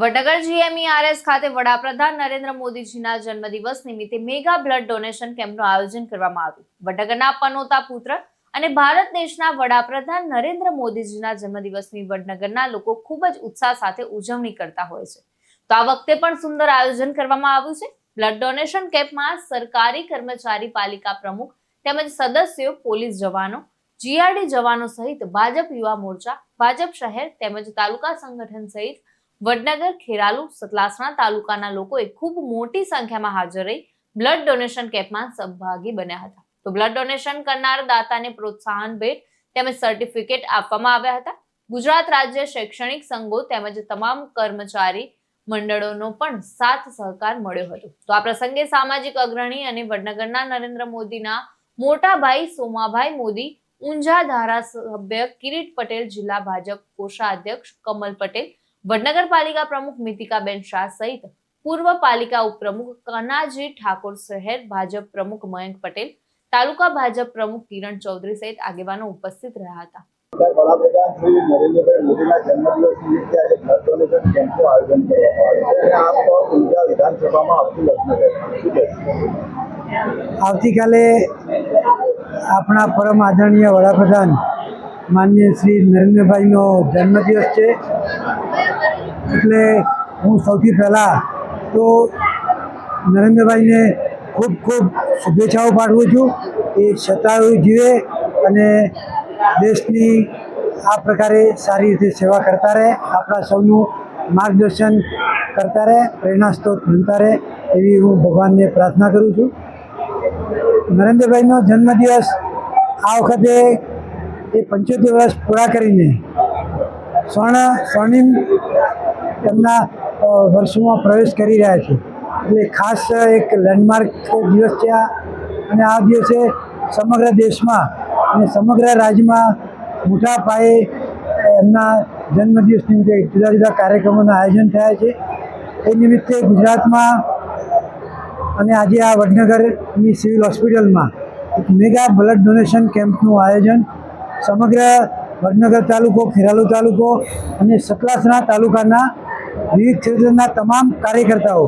Vadnagar GMERS ખાતે વડાપ્રધાન નરેન્દ્ર મોદીજીના જન્મદિવસ નિમિત્તે મેગા બ્લડ ડોનેશન કેમ્પનું આયોજન કરવામાં આવ્યું. વડનગરના પનોતા પુત્ર અને ભારત દેશના વડાપ્રધાન નરેન્દ્ર મોદીજીના જન્મદિવસની વડનગરના લોકો ખૂબ જ ઉત્સાહ સાથે ઉજવણી કરતા હોય છે. તો આ વખતે પણ સુંદર આયોજન કરવામાં આવ્યું છે. બ્લડ ડોનેશન કેમ્પમાં સરકારી કર્મચારી પાલિકા પ્રમુખ તેમજ સદસ્યો, પોલીસ જવાનો, જીઆરડી જવાનો સહિત ભાજપ યુવા મોરચા, ભાજપ શહેર તેમજ તાલુકા સંગઠન સહિત વડનગર, ખેરાલુ, સતલાસણા તાલુકાના લોકોએ ખૂબ મોટી સંખ્યામાં હાજર રહી બ્લડ ડોનેશન કેમ્પમાં સહભાગી બન્યા હતા. તો બ્લડ ડોનેશન કરનાર દાતાને પ્રોત્સાહન ભેટ તેમજ સર્ટિફિકેટ આપવામાં આવ્યા હતા. ગુજરાત રાજ્ય શૈક્ષણિક સંઘો તેમજ તમામ કર્મચારી મંડળોનો પણ સાથ સહકાર મળ્યો હતો. તો આ પ્રસંગે સામાજિક અગ્રણી અને વડનગરના નરેન્દ્ર મોદીના મોટા ભાઈ સોમાભાઈ મોદી, ઊંઝા ધારાસભ્ય કિરીટ પટેલ, જિલ્લા ભાજપ કોષાધ્યક્ષ કમલ પટેલ વડનગર પાલિકા પ્રમુખ મિતિકાબેન શાહ સહિત પૂર્વ પાલિકા ઉપપ્રમુખ કનાજી ઠાકોર શહેર ભાજપ પ્રમુખ મયંક પટેલ તાલુકા ભાજપ પ્રમુખ કિરણ ચૌધરી સહિત આગેવાનો ઉપસ્થિત રહ્યા હતા. વડાપ્રધાન શ્રી નરેન્દ્રભાઈ મોદીના જન્મદિવસ નિમિત્તે આજે બ્લડ ડોનેશન કેમ્પનું આયોજન કરવામાં આવ્યું છે. આપ ઊંઝા વિધાનસભામાં આવતું લગ્ન આવતીકાલે આપણા પરમ આદરણીય વડાપ્રધાન માન્ય શ્રી નરેન્દ્રભાઈનો જન્મદિવસ છે. એટલે હું સૌથી પહેલાં તો નરેન્દ્રભાઈને ખૂબ ખૂબ શુભેચ્છાઓ પાઠવું છું એ શતાયુ જીવે અને દેશની આ પ્રકારે સારી રીતે સેવા કરતા રહે, આપણા સૌનું માર્ગદર્શન કરતા રહે પ્રેરણા સ્ત્રોત બનતા રહે એવી હું ભગવાનને પ્રાર્થના કરું છું. નરેન્દ્રભાઈનો જન્મદિવસ આ વખતે એ પંચોતેર વર્ષ પૂરા કરીને સ્વર્ણ, સ્વર્ણિમ તેમના વર્ષોમાં પ્રવેશ કરી રહ્યા છે. એટલે ખાસ એક લેન્ડમાર્ક દિવસ છે આ. અને આ દિવસે સમગ્ર દેશમાં અને સમગ્ર રાજ્યમાં મોટા પાયે એમના જન્મદિવસ નિમિત્તે જુદા જુદા કાર્યક્રમોના આયોજન થયા છે. એ નિમિત્તે ગુજરાતમાં અને આજે આ વડનગરની સિવિલ હોસ્પિટલમાં એક મેગા બ્લડ ડોનેશન કેમ્પનું આયોજન સમગ્ર વડનગર તાલુકો, ખેરાલુ તાલુકો અને સતલાસણા તાલુકાના વિવિધ ક્ષેત્રના તમામ કાર્યકર્તાઓ,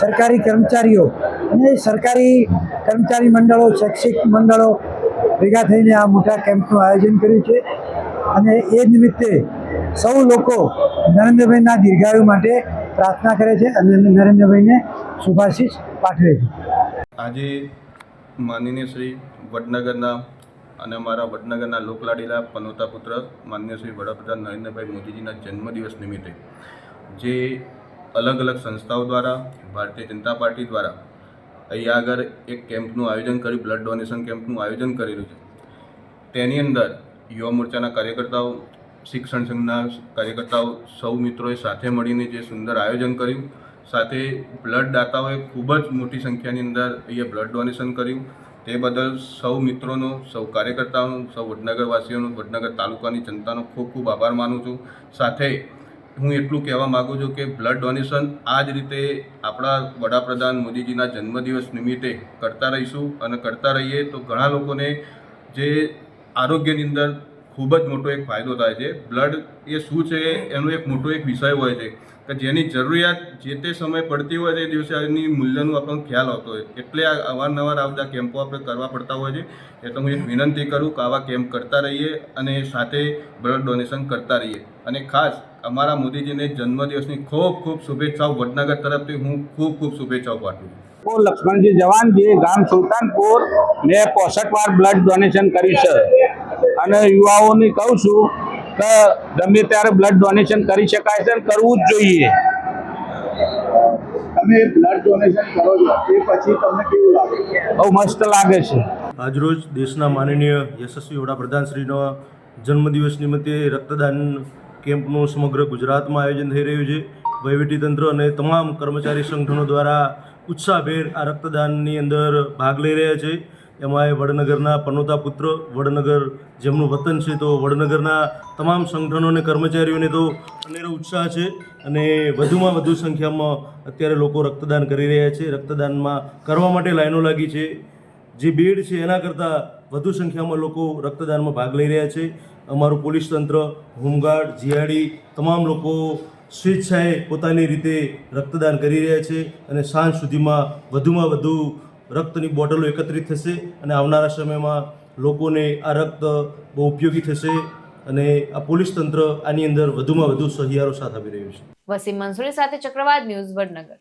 સરકારી કર્મચારીઓ અને સરકારી કર્મચારી મંડળો, શૈક્ષિક મંડળો ભેગા થઈને આ મોટા કેમ્પનું આયોજન કર્યું છે. અને એ નિમિત્તે સૌ લોકો નરેન્દ્રભાઈના દીર્ઘાયુ માટે પ્રાર્થના કરે છે અને નરેન્દ્રભાઈને શુભાશીષ પાઠવે છે. આજે માનનીય શ્રી વડનગરના અને અમારા વડનગરના લોકલાડીલા પનોતા પુત્ર, માનનીય શ્રી વડાપ્રધાન નરેન્દ્રભાઈ મોદીજીના જન્મદિવસ નિમિત્તે જે અલગ અલગ સંસ્થાઓ દ્વારા, ભારતીય જનતા પાર્ટી દ્વારા અહીંયા આગળ એક કેમ્પનું આયોજન કરી બ્લડ ડોનેશન કેમ્પનું આયોજન કરેલું છે. તેની અંદર યુવા મોરચાના કાર્યકર્તાઓ, શિક્ષણ સંઘના કાર્યકર્તાઓ, સૌ મિત્રોએ સાથે મળીને જે સુંદર આયોજન કર્યું. સાથે બ્લડ દાતાઓએ ખૂબ જ મોટી સંખ્યાની અંદર અહીંયા બ્લડ ડોનેશન કર્યું. તે બદલ સૌ મિત્રોનો, સૌ કાર્યકર્તાઓનો, સૌ વડનગરવાસીઓનો, વડનગર તાલુકાની જનતાનો ખૂબ ખૂબ આભાર માનું છું. સાથે હું એટલું કહેવા માગું છું કે બ્લડ ડોનેશન આ જ રીતે આપણા વડાપ્રધાન મોદીજીના જન્મદિવસ નિમિત્તે કરતા રહીશું અને કરતા રહીએ તો ઘણા લોકોને જે આરોગ્યની અંદર ખૂબ જ મોટો એક ફાયદો થાય છે. બ્લડ એ શું છે, એનું એક મોટો એક વિષય હોય છે કે જેની જરૂરિયાત જે તે સમય પડતી હોય છે, એ દિવસે એની મૂલ્યનું આપણને ખ્યાલ આવતો હોય. એટલે આ અવારનવાર આવતા કેમ્પો આપણે કરવા પડતા હોય છે. એટલે હું એક વિનંતી કરું કે આવા કેમ્પ કરતા રહીએ અને સાથે બ્લડ ડોનેશન કરતા રહીએ. અને ખાસ અમારા મોદીજીને જન્મદિવસની ખૂબ ખૂબ શુભેચ્છાઓ વડનગર તરફથી હું ખૂબ ખૂબ શુભેચ્છાઓ પાઠવું છું. હું લક્ષ્મણજી જવાનજી ગામ સુલતાનપુર. મેં પોસઠ વાર બ્લડ ડોનેશન કર્યું છે. અને યુવાઓને કહું છું કે ગમે ત્યારે બ્લડ ડોનેશન કરી શકાય છે અને કરવું જ જોઈએ. તમે બ્લડ ડોનેશન કરો છો એ પછી તમને કેવું લાગે? બહુ મસ્ત લાગે છે. આજરોજ દેશના માનનીય યશસ્વી વડાપ્રધાનશ્રીનો જન્મદિવસ નિમિત્તે રક્તદાન કેમ્પનું સમગ્ર ગુજરાતમાં આયોજન થઈ રહ્યું છે. વહીવટીતંત્ર અને તમામ કર્મચારી સંગઠનો દ્વારા ઉત્સાહભેર આ રક્તદાનની અંદર ભાગ લઈ રહ્યા છે. એમાં એ વડનગરના પનોતા પુત્ર, વડનગર જેમનું વતન છે તો વડનગરના તમામ સંગઠનો અને કર્મચારીઓને તો અનેરો ઉત્સાહ છે અને વધુમાં વધુ સંખ્યામાં અત્યારે લોકો રક્તદાન કરી રહ્યા છે. રક્તદાનમાં કરવા માટે લાઈનો લાગી છે. જે બેડ છે એના કરતાં વધુ સંખ્યામાં લોકો રક્તદાનમાં ભાગ લઈ રહ્યા છે. અમારું પોલીસ તંત્ર, હોમગાર્ડ, જીઆઈડી, તમામ લોકો સ્વેચ્છાએ પોતાની રીતે રક્તદાન કરી રહ્યા છે અને સાંજ સુધીમાં વધુમાં વધુ રક્તની બોટલો એકત્રિત થશે અને આવનારા સમયમાં લોકોને આ રક્ત બહુ ઉપયોગી થશે અને આ પોલીસ તંત્ર આની અંદર વધુમાં વધુ સહિયારો સાથ આપી રહ્યું છે. વસીમ મંસૂરી સાથે ચક્રવાત ન્યૂઝ વડનગર.